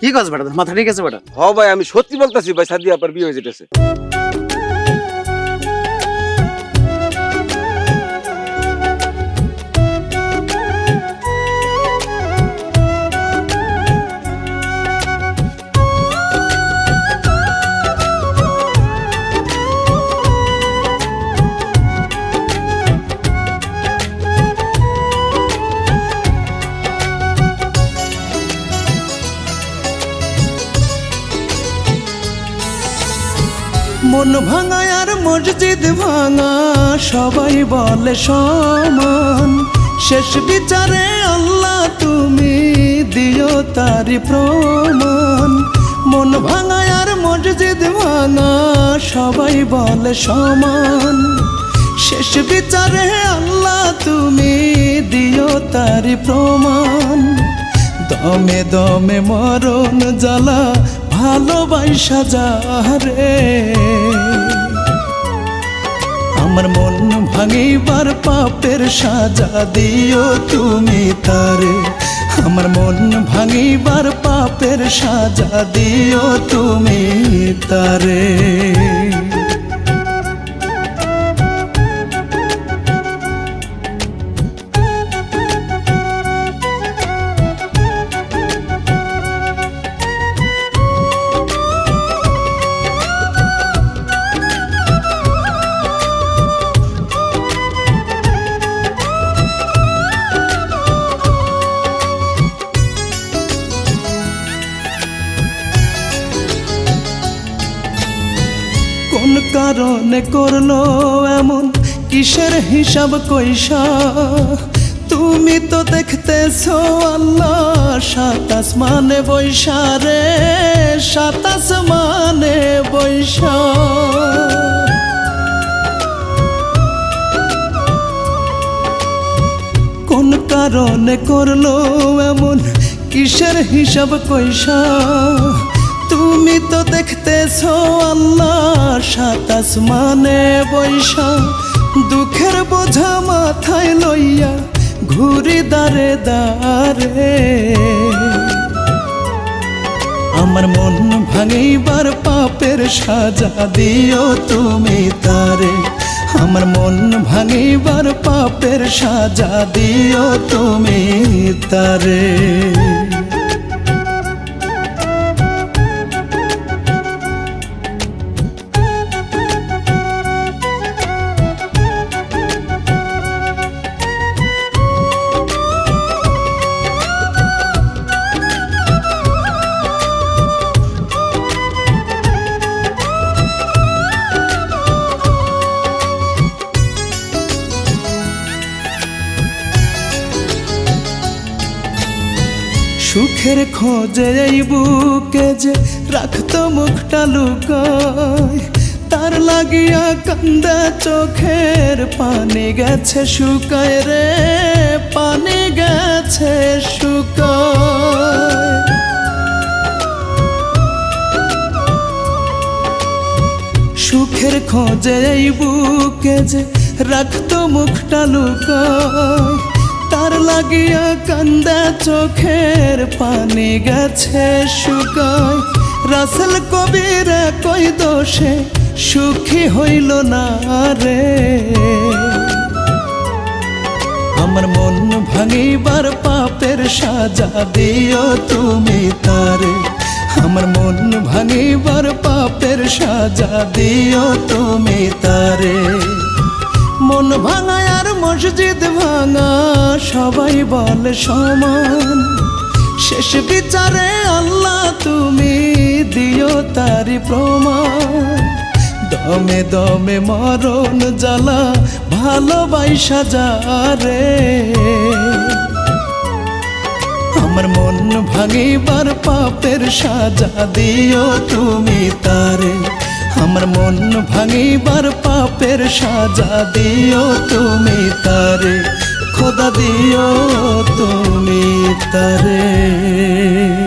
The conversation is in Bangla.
কি কাজ বেটা? মাথা ঠিক আছে বেটা? হ ভাই আমি সত্যি বলতেছি ভাই সাদিয়া আপার বিয়ে হয়ে যেতেছে। মন ভাঙা আর মসজিদ ভাঙা। সবাই বলে সমান। শেষ বিচারে আল্লাহ তুমি দিও তারি প্রমাণ। মন ভাঙা আর মসজিদ ভাঙা, সবাই বলে সমান। শেষ বিচারে আল্লাহ তুমি দিও তারি প্রমাণ। দমে দমে মরণ জ্বালা ভালোবাসা যারে আমার মন ভাঙিবার পাপের সাজা দিও তুমি তারে। আমার মন ভাঙিবার পাপের সাজা দিও তুমি তারে। কারণে করল এমন? কিসের হিসাব কইসা তুমি তো দেখতেছো আল্লাহ সাতাস মানে বৈশা রে সাতাস মানে বৈশা কোন কারণে করল এমন? কিসের হিসাব কইসা তুমি তো দেখতেছো আল্লাহ সাতাস মানে বৈশা। দুঃখের বোঝা মাথায় লইয়া ঘুরি দারে দারে। আমার মন ভাঙিবার পাপের সাজা দিও তুমি তারে। আমার মন ভাঙিবার পাপের সাজা দিও তুমি তারে। সুখের খোঁজে এই বুকে যে রাখতো মুখটা লুকায়। তার লাগিয়া কান্দা চোখের পানি গেছে শুকায় রে, পানি গেছে শুকায়। সুখের খোঁজে এই বুকে যে রাখতো মুখটা লুকায়। তার লাগিয়া কান্দা চোখের পানি গেছে শুকায়। রাসেল কবির কই দোষে সুখী হইল না রে। আমার মন ভাঙিবার পাপের সাজা দিও তুমি তারে। আমার মন ভাঙিবার পাপের সাজা দিও তুমি তারে। মন ভাঙায় আর মসজিদ ভাঙা সবাই বলে সমান। শেষ বিচারে আল্লাহ তুমি দিও তারি প্রমাণ। দমে দমে মরণ জ্বালা ভালোবাসা যারে। আমার মন ভাঙিবার পাপের সাজা দিও তুমি তারে। আমার মন ভাঙিবার পাপের সাজা দিও তুমি তারে। খোদা দিও তুমি তারে।